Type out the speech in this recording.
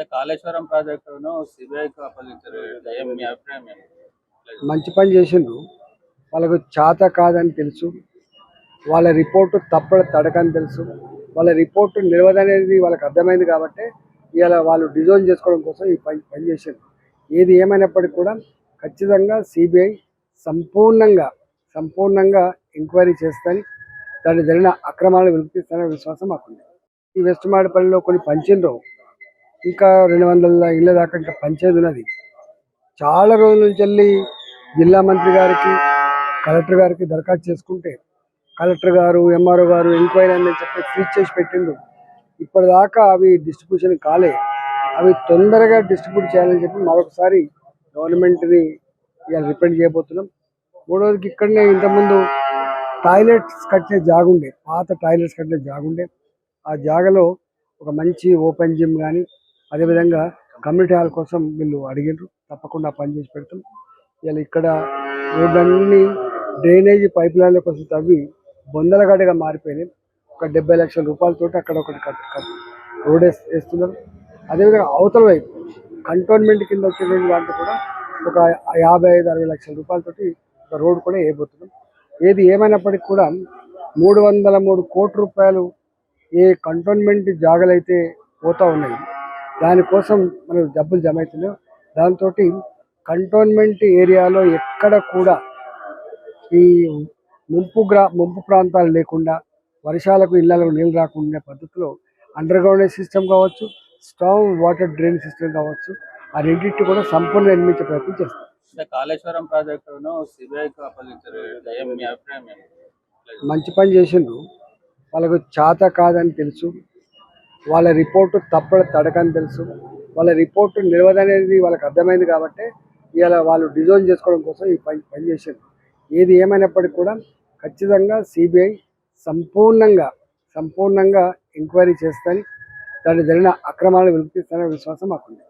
Sir Kaleshwaram ప్రాజెక్టును సిబిఐకి అప్పగించారు. ఏం మీ అభిప్రాయం మంచి పని చేసిండ్రు. వాళ్ళకు చేత కాదని తెలుసు. వాళ్ళ రిపోర్టు తప్పడ తడకని తెలుసు. వాళ్ళ రిపోర్టు నిలవదనేది వాళ్ళకి అర్థమైంది కాబట్టి ఇవాళ వాళ్ళు డిజైన్ చేసుకోవడం కోసం ఈ పని పని చేసిండ్రు. ఏది ఏమైనప్పటికీ కూడా ఖచ్చితంగా సిబిఐ సంపూర్ణంగా సంపూర్ణంగా ఎంక్వైరీ చేస్తాని దాని జరిగిన అక్రమాలను వెలిపిస్తాననే విశ్వాసం మాకుంది. ఈ వెస్ట్ మాడపల్లిలో కొన్ని పంచిండ్రు. ఇంకా రెండు వందల ఇళ్ళ దాకా ఇంకా పంచేది ఉన్నది. చాలా రోజుల నుంచి వెళ్ళి జిల్లా మంత్రి గారికి కలెక్టర్ గారికి దరఖాస్తు చేసుకుంటే కలెక్టర్ గారు ఎంఆర్ఓ గారు ఎంక్వైరీ అని చెప్పి ఫ్రీజ్ చేసి పెట్టిండు ఇప్పటిదాకా అవి డిస్ట్రిబ్యూషన్ కాలే. అవి తొందరగా డిస్ట్రిబ్యూట్ చేయాలని చెప్పి మరొకసారి గవర్నమెంట్ని ఇవాళ రిపెండ్ చేయబోతున్నాం. మూడవదికి ఇక్కడనే ఇంతకుముందు టాయిలెట్స్ కట్టే జాగుండే పాత టాయిలెట్స్ కట్టే జాగుండే ఆ జాగలో ఒక మంచి ఓపెన్ జిమ్ కానీ అదేవిధంగా కమ్యూనిటీ హాల్ కోసం వీళ్ళు అడిగిండ్రు తప్పకుండా పని చేసి పెడతాం. ఇలా ఇక్కడ రోడ్లన్నీ డ్రైనేజ్ పైప్ లైన్ల కోసం తవ్వి బొందల గడ్డగా మారిపోయినాయి. ఒక డెబ్బై లక్షల రూపాయలతో అక్కడ ఒకటి రోడ్ వేస్తున్నారు. అదేవిధంగా అవతల వైపు కంటోన్మెంట్ కింద వచ్చేటువంటి దాంట్లో కూడా ఒక యాభై ఐదు అరవై లక్షల రూపాయలతోటి ఒక రోడ్ కూడా వేయబోతున్నాం. ఏది ఏమైనప్పటికీ కూడా మూడు వందల మూడు కోట్ల రూపాయలు ఏ కంటోన్మెంట్ జాగలైతే పోతా ఉన్నాయి దానికోసం మనకు డబ్బులు జమ అవుతున్నాయి. దాంతో కంటోన్మెంట్ ఏరియాలో ఎక్కడ కూడా ఈ ముంపు గ్రా ముంపు ప్రాంతాలు లేకుండా వర్షాలకు ఇళ్ళకు నీళ్ళు రాకుండా పద్ధతిలో అండర్ గ్రౌండ్ సిస్టమ్ కావచ్చు స్ట్రాంగ్ వాటర్ డ్రైన్ సిస్టమ్ కావచ్చు ఆ రెండింటి కూడా సంపూర్ణ నిర్మించే ప్రయత్నం చేస్తాం. కాళేశ్వరం ప్రాజెక్టును సిబిఐకి అప్పగించారు? మంచి పని చేసిండ్రు. వాళ్ళకు చేత కాదని తెలుసు. వాళ్ళ రిపోర్టు తప్పడ తడకని తెలుసు. వాళ్ళ రిపోర్టు నిలవదనేది వాళ్ళకి అర్థమైంది కాబట్టి ఇవాళ వాళ్ళు డిజైన్ చేసుకోవడం కోసం ఈ పని పని ఏది ఏమైనప్పటికీ కూడా ఖచ్చితంగా సిబిఐ సంపూర్ణంగా సంపూర్ణంగా ఎంక్వైరీ చేస్తాని దాన్ని జరిగిన అక్రమాలను వెలిపిస్తాననే విశ్వాసం మాకుంది.